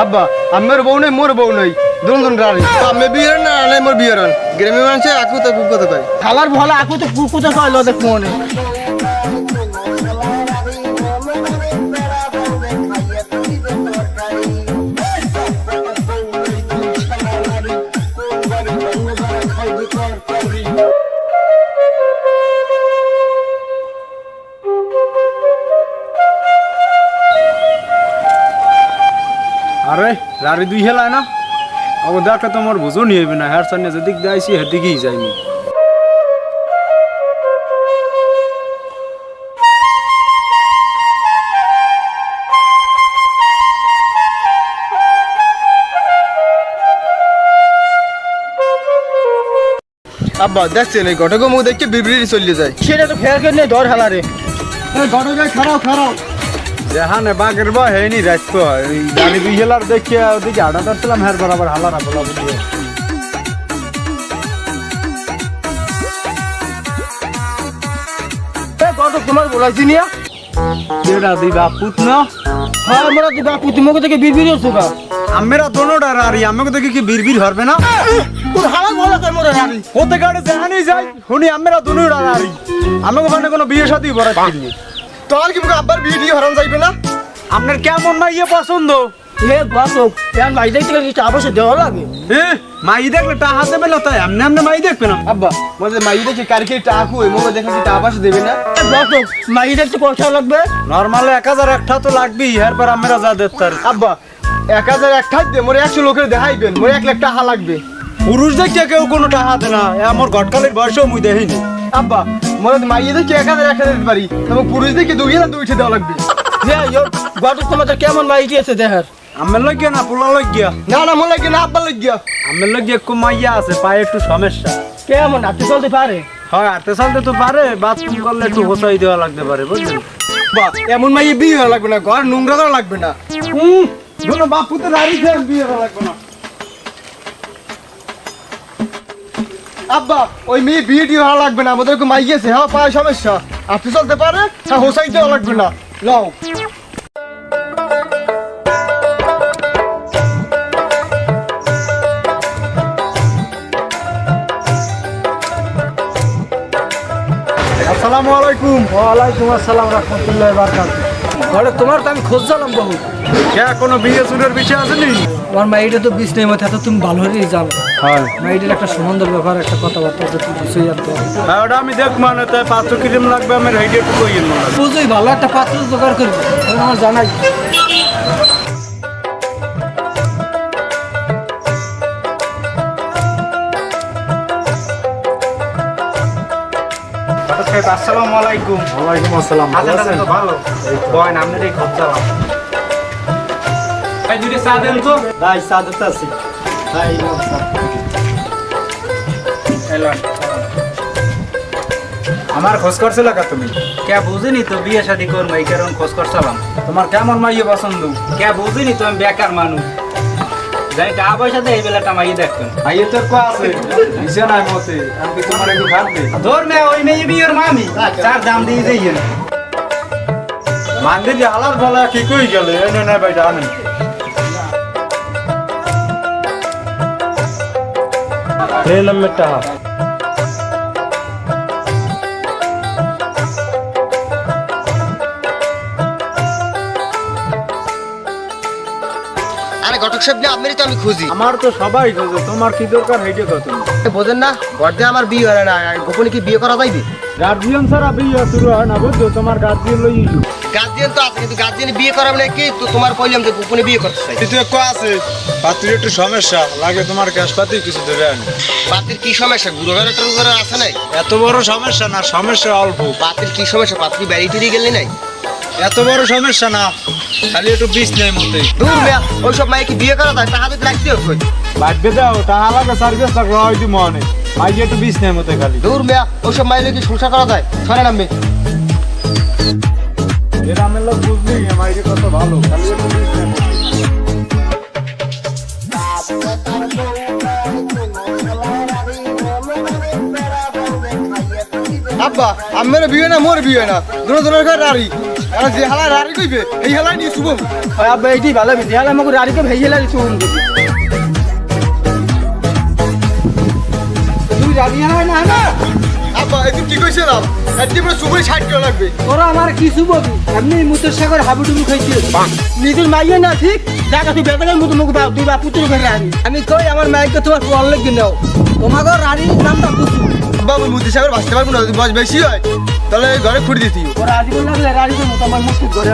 আব্বা আমার বউ নেই মোর বউ নেই দুজন রানি আমি বিয়ের না নাই মোর বিয়ের গ্রামে মানুষে আকু তো কুকুতে কয় খালার ভালো আকু তো কুকুতে কইলো দেখ মনে। আরে রারি দুই হেলায় না? আবার দেখলে তোমার বুঝো নি হইবে না। হ্যার সামনে যেদিক দিয়ে আইসি সেদিকেই যাইনি। আব্বা দেখছেন এই ঘটক মুখ দেখে বিবৃতি চলে যায়? সেটা তো ফের কেন ধর হালারে? ঘটক খারাপ খারাপ যেখানে বাঘের বা হয়নি রাখতো গাড়ি দুই হেলার দেখিয়ে ওদিকে আড়া ধরছিলাম হ্যার বরাবর হালারা বলা কত তোমার বলাইছি নিয়া না হ্যাঁ আমরা তো বাপু তোমাকে থেকে বিড়বিড়ি হচ্ছে গা। আমরা দোনোটা রারি আমাকে দেখি কি বিড়বিড় হবে না? তোর হালার ভালো কর মোরা রানি ওতে গাড়ি যেখানে যাই শুনি আমরা দোনোটা রারি আমাকে ওখানে কোনো বিয়ে সাথে বরাত তোর কি আব্বার বিয়ে দিয়ে হরান যাইবে না? আপনার কেমন মাইয়ে পছন্দ? হে বাসক এখন ভাই দেখতে গেলে কিছু আবাসে দেওয়া লাগে। এ মাই দেখলে টা হাতে পেল তাই মাই দেখবে না? আব্বা মনে মাই দেখে কারকে টাকু ওই মুখ দেখা কি টাবাস দেবে না। বাসক মাই দেখতে লাগবে? নর্মালে এক হাজার একটা তো লাগবেই এরপর আমরা যা দেখতার আব্বা এক হাজার এক ঠাক দিয়ে মোরে একশো লোকের দেখাইবেন মোরে এক লাখ টাকা লাগবে। পুরুষ দেখতে কেউ কোনো টাকা হাতে না এ আমার ঘটকালের বয়সেও মুই দেখিনি। আব্বা মোরে মাইয়ে দেখে এক হাজার এক দিতে পারি। এবং পুরুষ দেখে দুই হাজার দুইটা দেওয়া লাগবে। যে বাসক তোমাদের কেমন মাই দিয়েছে দেখার? আমার লাগিয়া না পোলা লাগিয়া না না মনে লাগে না আব্বা লাগিয়া আমার লাগিয়া একটু মাইয়া আছে পায়ে একটু সমস্যা। কেমন হাঁটতে চলতে পারে? হয় আটতে চলতে তো পারে বাথরুম করলে একটু হোসাই দেওয়া লাগতে পারে বুঝলেন? বা এমন মাইয়ে বিয়ে হওয়া লাগবে না ঘর নোংরা লাগবে না। হুম। কোনো বাপু তো রাড়ি খেয়ে বিয়ে লাগবে না। আব্বা, ওই মেয়ে বিয়ে দিয়ে হওয়া লাগবে না আমাদের মাইয়েছে হ্যাঁ পায়ে সমস্যা। আপনি চলতে পারে হ্যাঁ হোসাই দেওয়া লাগবে না। লও। আসসালামু আলাইকুম। ওয়ালাইকুম আসসালাম রহমতুল্লাহ বারকাত ঘরে তোমার তো আমি খোঁজ জানলাম বহু। কে কোনো বিয়ে চুরের বিষয় আসেনি? আমার মাইটা তো বিষ নেই মাথা তো তুমি ভালো হলেই জানো হ্যাঁ। মাইটের একটা সম্বন্ধের ব্যাপার একটা কথাবার্তা আছে তুমি বুঝেই জানতে হবে হ্যাঁ ওটা আমি দেখ মানে তাই পাত্র কিরিম লাগবে আমার একটু কইয়েন মনে ভালো একটা পাত্র জোগাড় করবি। আমার জানাই। আসসালামু আলাইকুম। ওয়ালাইকুম আসসালাম ভালো আছেন? ভালো। বয় আপনার এই খরচা ভাই দুটো চা দেন তো। ভাই সাদত আছি আমার খোঁজ করছিল কা তুমি? কে বুঝিনি তো বিয়ে শাদি করব এই কারণ খোঁজ করছিলাম। তোমার কেমন মাইয়ে পছন্দ? কে বুঝিনি তো আমি বেকার মানুষ? যাই টাকা পয়সা দেয় বেলাটা মাইয়ে দেখতেন মাইয়ে তোর কো আছে? দিছে না মতে আমি কি তোমার একটু খাট দে ধর মে ওই মেয়ে বিয়ের মামি। চার দাম দিয়ে দেই মান্দির যে হালার বলা ঠিক হয়ে গেল এনে না ভাই জানেন এই নম্বরটা আরে ঘটক সাহেব না আপনারই তো আমি খুঁজি। আমার তো সবাই খোঁজে তোমার কি দরকার হেইটে কত? বোঝেন না ঘর আমার বিয়ে হয় না গোপনে কি বিয়ে করা যাইবে? গার্জিয়ান ছাড়া বিয়ে শুরু হয় না বুঝছ? তোমার গার্জিয়ান লই ইলু গার্জিয়ান তো আছে কিন্তু গার্জিয়ান বিয়ে করাবে না কি? তো তোমার কইলাম যে গোপনে বিয়ে করতে চাই। কিন্তু একটু আছে? পাত্রীর একটু সমস্যা লাগে তোমার ক্যাশ পাতি কিছু দেবে আনি। বাতির কি সমস্যা? গুরু ঘরে টুরু ঘরে আছে নাই? এত বড় সমস্যা না সমস্যা অল্প। বাতির কি সমস্যা? পাত্রী বাড়ি টিড়ি গেলে নাই? এত বড় সমস্যা না খালি একটু বিষ নেই মতে দূর মেয়া ওই সব মাইকে বিয়ে করা যায়? টাকা দিতে লাগতে হবে লাগবে দাও টাকা লাগে সার্ভিস থাকল হয়তো মনে। মাইকে একটু বিষ নেই মতে খালি। দূর মেয়া ওই সব মাইলে কি সংসার করা যায়? সরে নামবে গ্রামের লোক বুঝলি মাইকে কত ভালো খালি একটু বিষ নেই আব্বা আমার বিয়ে না মোর বিয়ে না। দুনো দুনোর ঘর আর যে হালা রাড়ি কইবে এই হালাই নিয়ে শুভ। হয় আব্বা এইটি ভালো বিধি। হলে আমাকে রাড়িকে ভেজে লাগে শুন তুই রাড়ি না না আব্বা এদিন কি কইছিলাম একদিন পুরো শুভই ষাট কিলো লাগবে। তোরা আমার কিছু বলবি এমনি মুতের সাগর হাবুডুবু খাইছিল নিজের মাইয়ে না ঠিক? দেখা তুই মুখ বাপ বাপ আমি কই আমার মাইকে তোমার পর লেগে নাও। তোমাকে রাড়ির নামটা আমি মুদি সাগর বাঁচতে পারব না যদি বয়স বেশি হয় তাহলে ঘরে খুঁড়ি দিতি। আজীবন লাগলে মতো আমার মুখ ঘরে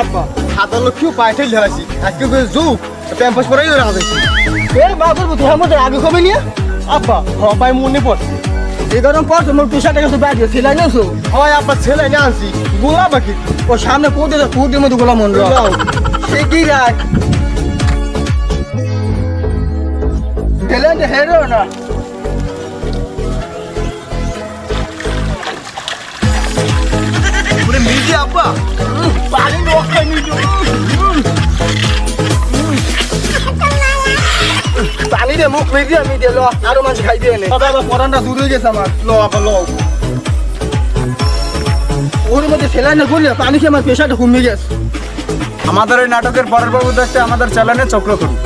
আব্বা হাতার পায়ে ঠেলে হাসি আজকে যুগ প্যাম্পাস পরেই ওরা হাসাইছি এ বাবুর বুদ্ধি আমার আগে কমে নিয়ে। আব্বা হ পায়ে মনে পড়ছে এই গরম পর তোমার পেশাটা গেছে বাইরে সেলাই নেছো হয় আব্বা ছেলে না আনছি। গোলা বাকি ও সামনে পৌঁছে যা পৌঁছে মতো গোলা মন যাও। সে কি রাখ পুরো মিজি আব্বা পানি নখাই নিছো পানি দে মুখ মেয়ে দিয়ে আমি দিয়ে লো আরও মাছ খাই দিয়ে নে দাদা পরানটা দূর হয়ে গেছে আমার লো আব্বা লো ওর মধ্যে সেলাই না করলে পানি খেয়ে আমার পেশাটা কমে গেছে আমাদের এই নাটকের পরের পর্ব দেখতে আমাদের চ্যানেলে চক্র করুন